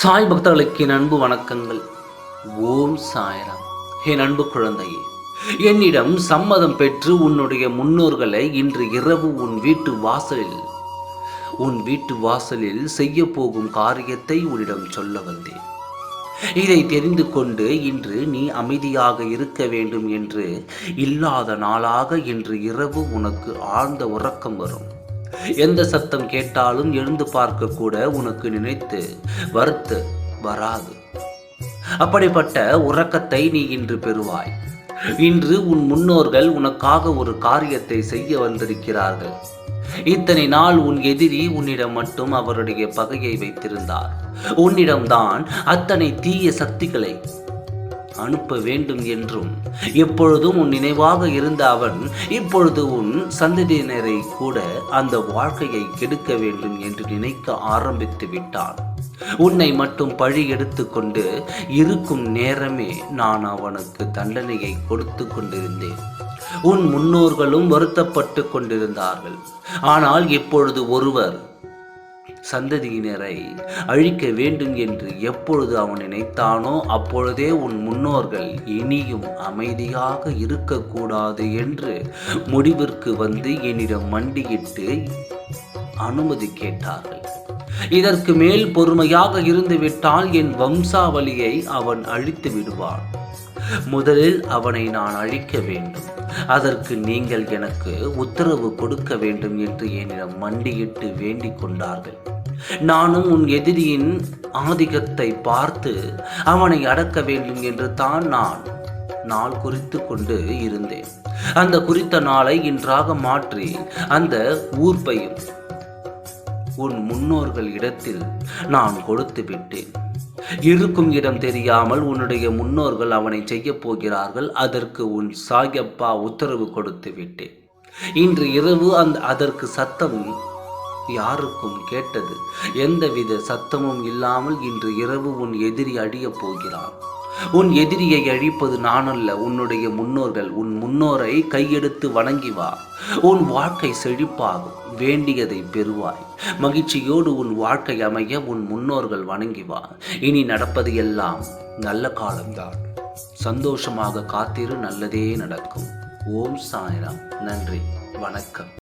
சாய் பக்தர்களுக்கு என் அன்பு வணக்கங்கள். ஓம் சாய்ராம். என் அன்பு குழந்தையே என்னிடம் சம்மதம் பெற்று உன்னுடைய முன்னோர்களை இன்று இரவு உன் வீட்டு வாசலில் உன் வீட்டு வாசலில் செய்ய போகும் காரியத்தை உன்னிடம் சொல்ல வந்தேன். இதை தெரிந்து கொண்டு இன்று நீ அமைதியாக இருக்க வேண்டும் என்று இல்லாத நாளாக இன்று இரவு உனக்கு ஆழ்ந்த உறக்கம் வரும். எந்த சத்தம் கேட்டாலும் எழுந்து பார்க்க கூட உனக்கு நினைத்து வருத்து வராது. அப்படிப்பட்ட உறக்கத்தை நீ இன்று பெறுவாய். இன்று உன் முன்னோர்கள் உனக்காக ஒரு காரியத்தை செய்ய வந்திருக்கிறார்கள். இத்தனை நாள் உன் எதிரி உன்னிடம் மட்டும் அவருடைய பகையை வைத்திருந்தார். உன்னிடம்தான் அத்தனை தீய சக்திகளை அனுப்ப வேண்டும் என்றும். எப்பொழுதும் உன் நினைவாக இருந்த அவன் இப்பொழுது உன் சந்ததியினரை கூட அந்த வாழ்க்கையை கெடுக்க வேண்டும் என்று நினைக்க ஆரம்பித்து விட்டான். உன்னை மட்டும் பழி எடுத்துக்கொண்டு இருக்கும் நேரமே நான் அவனுக்கு தண்டனையை கொடுத்து கொண்டிருந்தேன். உன் முன்னோர்களும் வருத்தப்பட்டு கொண்டிருந்தார்கள். ஆனால் இப்பொழுது ஒருவர் சந்ததியினரை அழிக்க வேண்டும் என்று எப்பொழுது அவன் நினைத்தானோ அப்பொழுதே உன் முன்னோர்கள் இனியும் அமைதியாக இருக்கக்கூடாது என்று முடிவிற்கு வந்து என்னிடம் மண்டியிட்டு அனுமதி கேட்டார்கள். இதற்கு மேல் பொறுமையாக இருந்துவிட்டால் என் வம்சாவளியை அவன் அழித்து விடுவான். முதலில் அவனை நான் அழிக்க வேண்டும். அதற்கு நீங்கள் எனக்கு உத்தரவு கொடுக்க வேண்டும் என்று என்னிடம் மண்டியிட்டு வேண்டிக் கொண்டார்கள். நானும் உன் எதிரியின் ஆதிக்கத்தை பார்த்து அவனை அடக்க வேண்டும் என்று தான் நான் நாள் குறித்து கொண்டு இருந்தேன். அந்த குறித்த நாளை இன்றாக மாற்றி அந்த ஊர்பையும் உன் முன்னோர்கள் இடத்தில் நான் கொடுத்து விட்டேன். இருக்கும் இடம் தெரியாமல் உன்னுடைய முன்னோர்கள் அவனை செய்ய போகிறார்கள். அதற்கு உன் சாயப்பா உத்தரவு கொடுத்து விட்டேன் இன்று இரவு அந்த அதற்கு சத்தம் யாருக்கும் கேட்டது. எந்தவித சத்தமும் இல்லாமல் இன்று இரவு உன் எதிரி அழியப் போகிறான். உன் எதிரியை அழிப்பது நானல்ல உன்னுடைய முன்னோர்கள் உன் முன்னோரை கையெடுத்து வணங்கி வா. உன் வாழ்க்கை செழிப்பாகும் வேண்டியதை பெறுவாய். மகிழ்ச்சியோடு உன் வாழ்க்கை அமைய உன் முன்னோர்கள் வணங்கி வா. இனி நடப்பது எல்லாம் நல்ல காலம்தான். சந்தோஷமாக காத்திரு நல்லதே நடக்கும். ஓம் சாய்ராம். நன்றி. வணக்கம்.